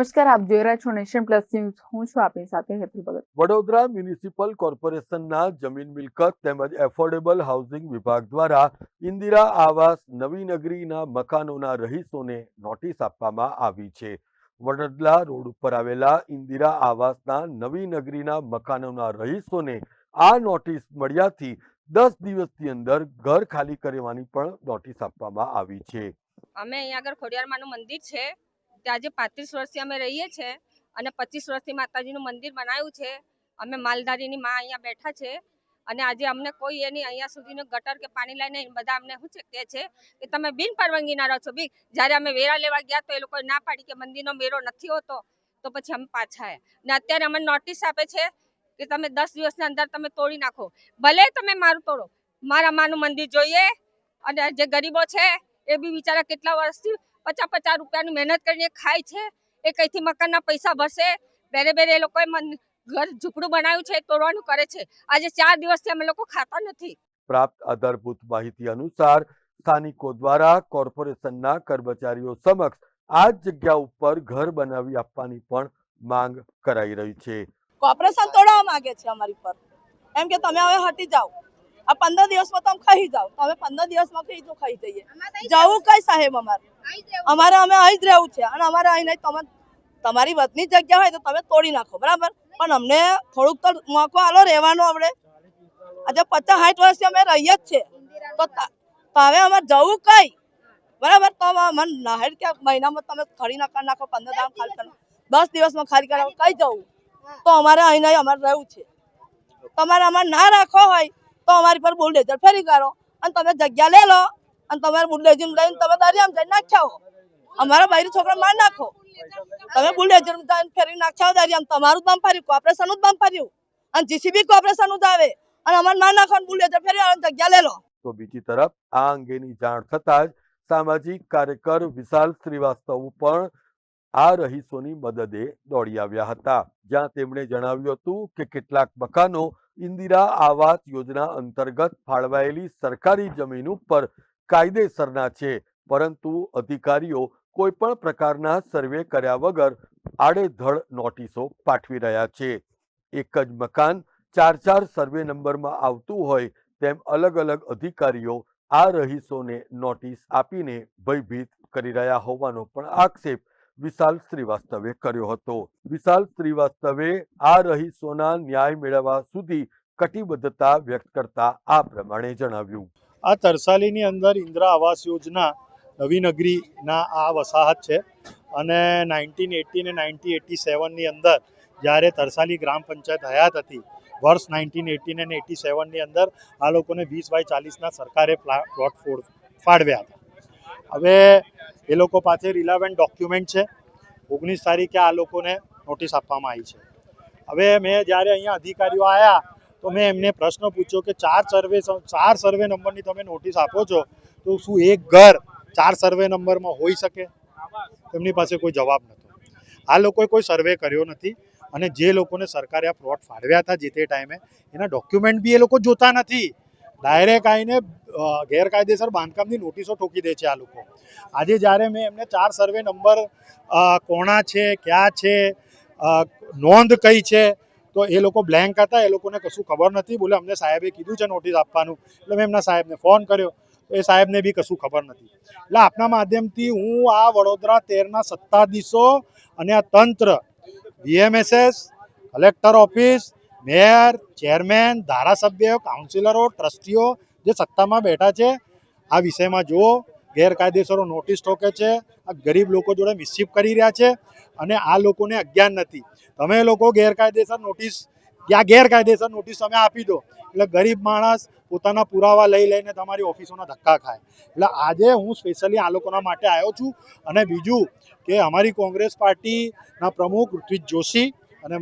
નમસ્કાર આપ જોઈ રહ્યા છો નેશન પ્લસ ન્યૂઝ. હું છું આપની સાથે હેતલ ભગત. વડોદરા મ્યુનિસિપલ કોર્પોરેશનના જમીન મિલકત તેમજ એફોર્ડેબલ હાઉસિંગ વિભાગ દ્વારા ઇન્દિરા આવાસ નવી નગરીના મકાનોના રહીશોને નોટિસ આપવામાં આવી છે. વડોદરા રોડ ઉપર આવેલા ઇન્દિરા આવાસના નવી નગરીના મકાનોના રહીશોને આ નોટિસ મળ્યાથી દસ દિવસની અંદર ઘર ખાલી કરવાની પણ નોટિસ આપવામાં આવી છે. અમે અહીંયા આગળ ખોડિયારમાંનું મંદિર છે. આજે પાંત્રીસ વર્ષથી અમે રહીએ છીએ અને પચીસ વર્ષથી માતાજીનું મંદિર બનાવ્યું છે. અમે માલધારીની માં અહીંયા બેઠા છે અને આજે અમને કોઈ એની અહીંયા સુધીનું ગટર કે પાણી લઈને બધા અમને શું છે છે કે તમે બિન પરવાનગીના રહો છો. બી જ્યારે અમે વેરા લેવા ગયા તો એ લોકોએ ના પાડી કે મંદિરનો વેરો નથી હોતો, તો પછી અમે પાછા આવ્યા ને અત્યારે અમને નોટિસ આપે છે કે તમે દસ દિવસની અંદર તમે તોડી નાખો. ભલે તમે મારું તોડો, મારા માનું મંદિર જોઈએ અને જે ગરીબો છે એ બી બિચારા કેટલા વર્ષથી પચાસ પચાસ રૂપિયાની મહેનત કરીને ખાય છે. એ કઈથી મકાનના પૈસા ભરશે? બેરે બેરે એ લોકોએ મન- ઘર ઝૂંપડું બનાવ્યું છે એ તોડવાનું કરે છે. આજે ચાર દિવસથી અમે લોકો ખાતા નથી. પ્રાપ્ત આધારભૂત માહિતી અનુસાર સ્થાનિકો દ્વારા કોર્પોરેશનના કર્મચારીઓ સમક્ષ આ જગ્યા ઉપર ઘર બનાવી આપવાની પણ માંગ કરાઈ રહી છે. કોર્પોરેશન તોડવા માંગે છે અમારી પર. એમ કે તમે હવે હટી જાઓ. આ પંદર દિવસમાં તમે ખાઈ જાઓ. તો અમે પંદર દિવસમાં ખાઈ જો ખાઈ જઈએ જવું કઈ સાહેબ અમારે? અમારે અમે અહીં જ રહેવું છે અને અમારે અહીં નહીં, તમે, તમારી વતની જગ્યા હોય તો તમે તોડી નાખો, બરાબર? પણ અમને થોડુંક તો મોકો આલો રહેવાનો આપણે. આજે પચાસ સાઠ વર્ષથી અમે રહીએ જ છે તો હવે અમારે જવું કઈ? બરાબર? તો મને નાહેર કે મહિનામાં તમે ખરી નાખવા નાખો, પંદર દામ ખાલી કરો દસ દિવસમાં ખાલી કરાવો, કઈ જવું? તો અમારે અહીં નહીં, અમારે રહેવું છે. તમારે અમારે ના રાખવો હોય, તો અમારી પર બુલડેઝર ફેરી કરો અને તમે જગ્યા લે લો. અને તમારે બુલડેઝર લઈને તમે દરિયામાં જઈને નાખ્યા અમારા બૈરી છોકરા માર નાખો. તમે બુલડેઝર ફેરી નાખ્યા દરિયામાં. તમારું બામ ફર્યું, કોર્પોરેશનનું જ બામ ફર્યું. અને જીસીબી કોર્પોરેશનનું જ અને અમારે માર નાખો બુલડેઝર ફેરી જગ્યા લો. તો બીજી તરફ, આ અંગેની જાણ થતાં જ સામાજિક કાર્યકર વિશાલ શ્રીવાસ્તવ પણ આ રહીશોની મદદે દોડી આવ્યા હતા. જ્યાં તેમણે જણાવ્યું હતું કે કેટલાક મકાનો ઇન્દિરા આવાસ યોજના અંતર્ગત ફાળવાયેલી સરકારી જમીન ઉપર કાયદેસરના છે, પરંતુ અધિકારીઓ કોઈ પણ પ્રકારના સર્વે કર્યા વગર આડેધડ નોટિસો પાઠવી રહ્યા છે. એક જ મકાન ચાર ચાર સર્વે નંબરમાં આવતું હોય તેમ અલગ અલગ અધિકારીઓ આ રહીશોને નોટિસ આપીને ભયભીત કરી રહ્યા હોવાનો પણ આક્ષેપ વિશાલ શ્રીવાસ્તવે કર્યો હતો. વિશાલ શ્રીવાસ્તવે આ રહીશોના ન્યાય મેળવવા સુધી કટિબદ્ધતા વ્યક્ત કરતા આ પ્રમાણે જણાવ્યું. આ તરસાલીની અંદર ઇન્દિરા આવાસ યોજના નવી નગરીના આ વસાહત છે. અને નાઇન્ટીન એટી ને નાઇન્ટીન એટી સેવનની અંદર જ્યારે તરસાલી ગ્રામ પંચાયત હયાત હતી, વર્ષ નાઇન્ટીન એટી ને એટી સેવનની અંદર આ લોકોને વીસ બાય ચાલીસના સરકારે પ્લા- પ્લોટ ફોડ ફાળવ્યા હતા. હવે એ લોકો પાસે રિલેવન્ટ ડોક્યુમેન્ટ છે. ઓગણીસ તારીખે આ લોકોને નોટિસ આપવામાં આવી છે. હવે મેં જ્યારે અહીંયા અધિકારીઓ આવ્યા તો મેં એમને પ્રશ્ન પૂછ્યો કે ચાર સર્વે ચાર સર્વે નંબરની તમે નોટિસ આપો છો, તો શું એક ઘર ચાર સર્વે નંબરમાં હોઈ શકે? તેમની પાસે કોઈ જવાબ નહોતો. આ લોકોએ કોઈ સર્વે કર્યો નથી અને જે લોકોને સરકારે આ પ્લોટ ફાળવ્યા હતા જે તે ટાઈમે, એના ડોક્યુમેન્ટ બી એ લોકો જોતા નથી. ડાયરેક્ટ આવીને ગેરકાયદેસર બાંધકામની નોટિસો ઠોકી દે છે આ લોકો. આજે જ્યારે મેં એમને ચાર સર્વે નંબર કોણા છે, ક્યાં છે નોંધ કઈ છે તો એ લોકો બ્લેન્ક હતા, એ લોકોને કશું ખબર નથી. બોલે, અમને સાહેબે કીધું છે નોટિસ આપવાનું. એટલે મેં એમના સાહેબને ફોન કર્યો. એ સાહેબને બી કશું ખબર નથી. એટલે આપના માધ્યમથી હું આ વડોદરા તેરના સત્તાધીશો અને આ તંત્ર BMSS collector office mayor chairman ધારાસભ્ય કાઉન્સિલરો ટ્રસ્ટીઓ જે સત્તામાં બેઠા છે, આ વિષયમાં જુઓ. ગેરકાયદેસરો નોટિસ ઠોકે છે, આ ગરીબ લોકો જોડે મિસિપ કરી રહ્યા છે અને આ લોકોને અજ્ઞાન નથી. તમે લોકો ગેરકાયદેસર નોટિસ યા ગેરકાયદેસર નોટિસ તમે આપી દો. એટલે ગરીબ માણસ પોતાના પુરાવા લઈ લઈને તમારી ઓફિસોના ધક્કા ખાય. એટલે આજે હું સ્પેશિયલી આ લોકોના માટે આવ્યો છું. અને બીજું કે અમારી કોંગ્રેસ પાર્ટીના પ્રમુખ ઋત્વિજ જોશી અને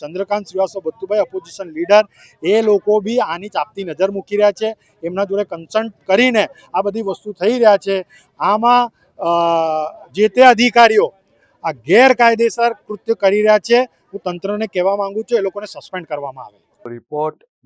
ચંદ્રકાંત શ્રીવાસ્તવ બત્તુભાઈ ઓપોઝિશન લીડર એ લોકો બી આની ચાપતી નજર મૂકી રહ્યા છે. એમના જોડે કન્સલ્ટ કરીને આ બધી વસ્તુ થઈ રહ્યા છે. આમાં જે તે અધિકારીઓ આ ગેરકાયદેસર કૃત્ય કરી રહ્યા છે, હું તંત્રને કહેવા માંગુ છું, એ લોકોને સસ્પેન્ડ કરવામાં આવે. Report